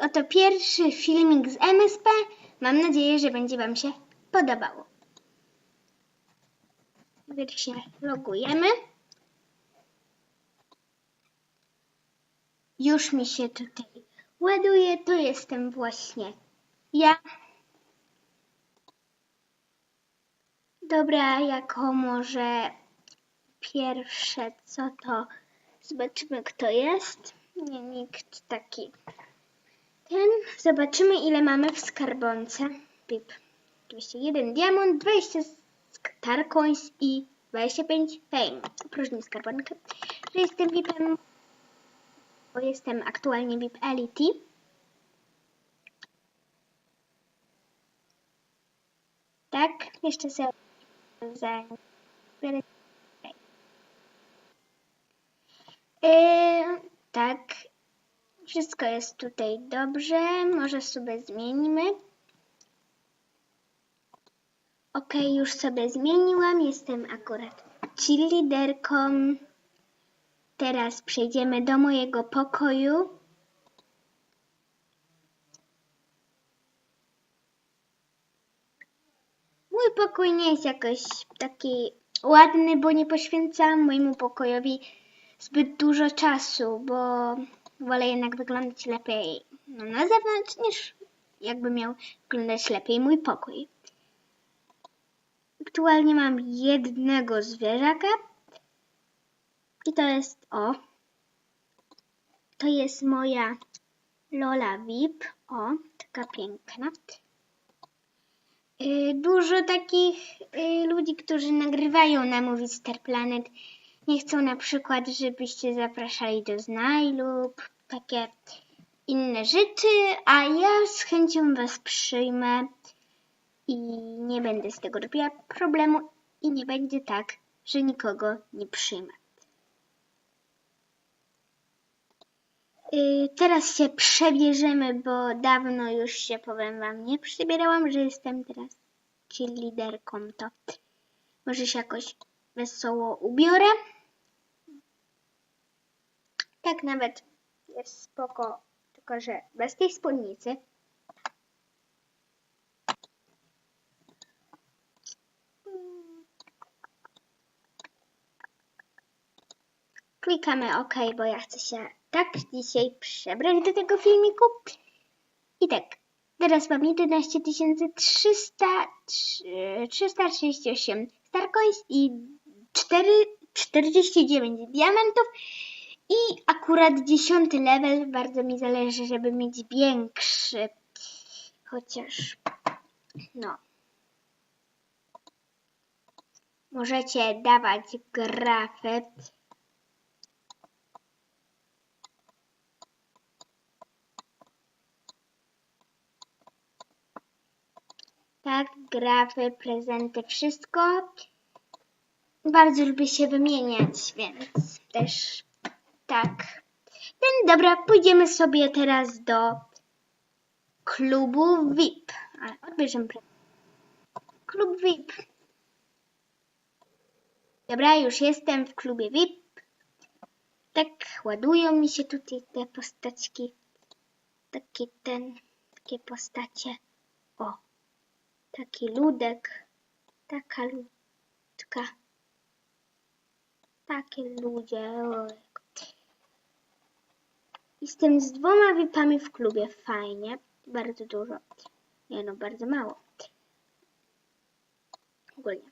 oto pierwszy filmik z MSP. Mam nadzieję, że będzie Wam się podobało. Się logujemy. Już mi się tutaj ładuje, to jestem właśnie ja. Dobra, jako może pierwsze co to zobaczymy kto jest. Nie, nikt taki. Ten, zobaczymy ile mamy w skarbonce. Pip. Oczywiście jeden diamont, 20 star coins i 25 fame. Próżni skarbonkę. Że jestem VIPem, bo jestem aktualnie VIP Elite. Tak, jeszcze sobie. Yy, tak, wszystko jest tutaj dobrze. Może sobie zmienimy. Ok, już sobie zmieniłam. Jestem akurat cheerleaderką. Teraz przejdziemy do mojego pokoju. Mój pokój nie jest jakoś taki ładny, bo nie poświęcam mojemu pokojowi zbyt dużo czasu, bo wolę jednak wyglądać lepiej no, na zewnątrz niż jakby miał wyglądać lepiej mój pokój. Aktualnie mam jednego zwierzaka i to jest o. To jest moja Lola VIP. O, taka piękna. Y, Dużo takich y, ludzi, którzy nagrywają na Movie Star Planet, nie chcą na przykład, żebyście zapraszali do znaj lub takie inne rzeczy, a ja z chęcią Was przyjmę i nie będę z tego robiła problemu i nie będzie tak, że nikogo nie przyjmę. Y, Teraz się przebierzemy, bo dawno już się, powiem Wam, nie przebierałam, że jestem teraz cheerleaderką, to może się jakoś wesoło ubiorę. Tak nawet jest spoko, tylko że bez tej spódnicy. Klikamy OK, bo ja chcę się tak dzisiaj przebrać do tego filmiku. I tak, teraz mam 11 300, 338 Starcoins i 4, 49 diamentów. I akurat 10 level, bardzo mi zależy, żeby mieć większy. Chociaż, no. Możecie dawać grafy. Tak, grafy, prezenty, wszystko. Bardzo lubię się wymieniać, więc też tak. Dobra, pójdziemy sobie teraz do klubu VIP. Ale odbierzemy klub VIP. Dobra, już jestem w klubie VIP. Tak, ładują mi się tutaj te postaćki. Taki ten, takie postacie. O, taki ludek, taka ludka. Takie ludzie. Oj. Jestem z dwoma VIPami w klubie. Fajnie. Bardzo dużo. Nie no, bardzo mało. Ogólnie.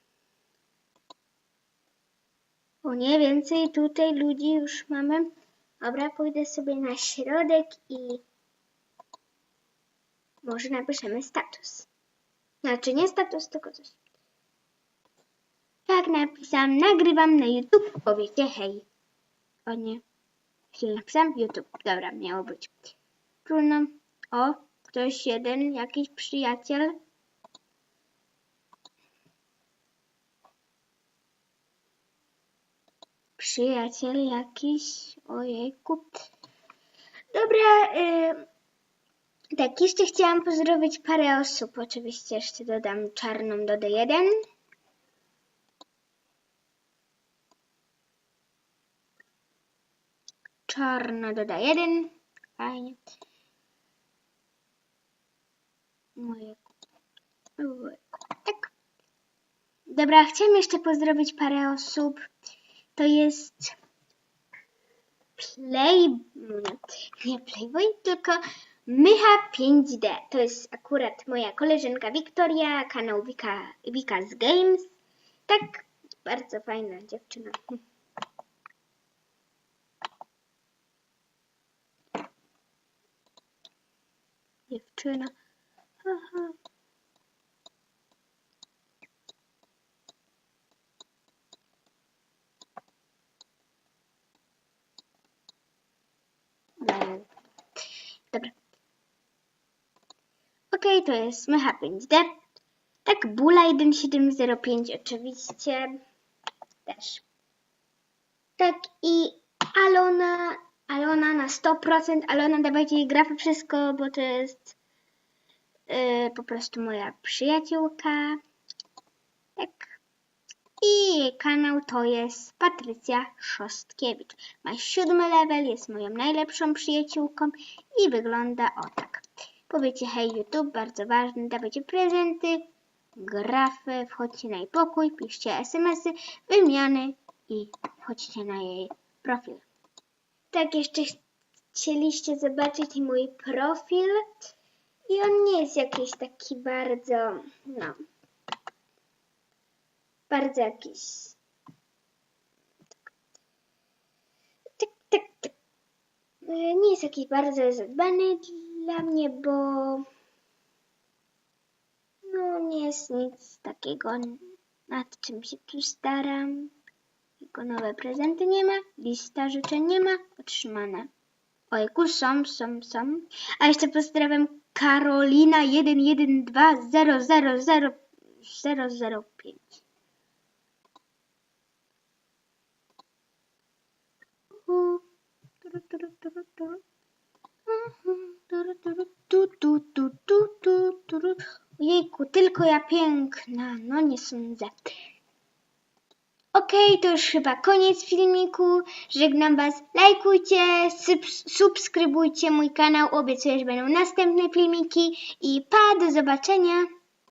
O nie, więcej tutaj ludzi już mamy. Dobra, pójdę sobie na środek i może napiszemy status. Znaczy nie status, tylko coś. Jak napisałam, nagrywam na YouTube, powiecie hej. O nie. Źle napisałam YouTube. Dobra, miało być. Trudno. O, ktoś jeden, jakiś przyjaciel. Przyjaciel jakiś. Ojejku. Dobra, y, tak, jeszcze chciałam pozdrowić parę osób. Oczywiście jeszcze dodam czarną do D1. Czarna doda 1. Fajnie. Ojejku. Tak. Dobra, chciałam jeszcze pozdrowić parę osób. To jest Play... Nie, nie Playboy, tylko Mycha 5D. To jest akurat moja koleżanka Wiktoria, kanał Wika, Games. Tak, bardzo fajna dziewczyna. Dziewczyna. Aha. Dobra. Okej, to jest Mycha 5D. Tak, Bula 1705 oczywiście też. Tak i Alona, Alona na 100%. Alona dawajcie jej grafy wszystko, bo to jest yy, po prostu moja przyjaciółka. Tak. I jej kanał to jest Patrycja Szostkiewicz. Ma siódmy level, jest moją najlepszą przyjaciółką i wygląda o tak. Powiecie hej YouTube, bardzo ważne, dawajcie prezenty, grafy, wchodźcie na jej pokój, piszcie smsy, wymiany i wchodźcie na jej profil. Tak, jeszcze chcieliście zobaczyć mój profil i on nie jest jakiś taki bardzo, no, bardzo jakiś. Tak, tak, tak. E, Nie jest jakiś bardzo zadbany dla mnie, bo no nie jest nic takiego, nad czym się tu staram. Nowe prezenty nie ma, lista życzeń nie ma, otrzymane. Ojku, są, są, są. A jeszcze pozdrawiam Karolina 112000005. Ojejku, tylko ja piękna, no nie sądzę. Okej, to już chyba koniec filmiku. Żegnam Was. Lajkujcie, subs- subskrybujcie mój kanał. Obiecuję, że będą następne filmiki. I pa, do zobaczenia.